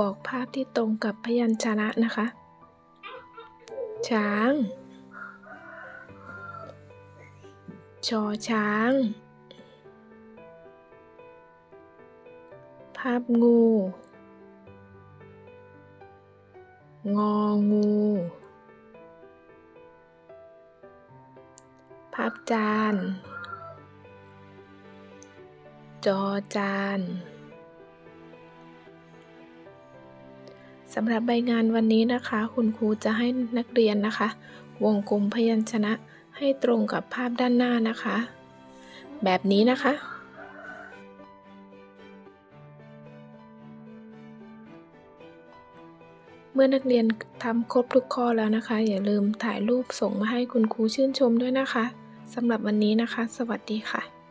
บอกภาพที่ตรงกับพยัญชนะนะคะ ช้าง ชอช้าง ภาพงู งองู ภาพจาน จอจาน สำหรับใบงานวันนี้นะคะ คุณครูจะให้นักเรียนนะคะ วงกลมพยัญชนะให้ตรงกับภาพด้านหน้านะคะ แบบนี้นะคะ เมื่อนักเรียนทำครบทุกข้อแล้วนะคะ อย่าลืมถ่ายรูปส่งมาให้คุณครูชื่นชมด้วยนะคะสำหรับวันนี้นะคะ สวัสดีค่ะ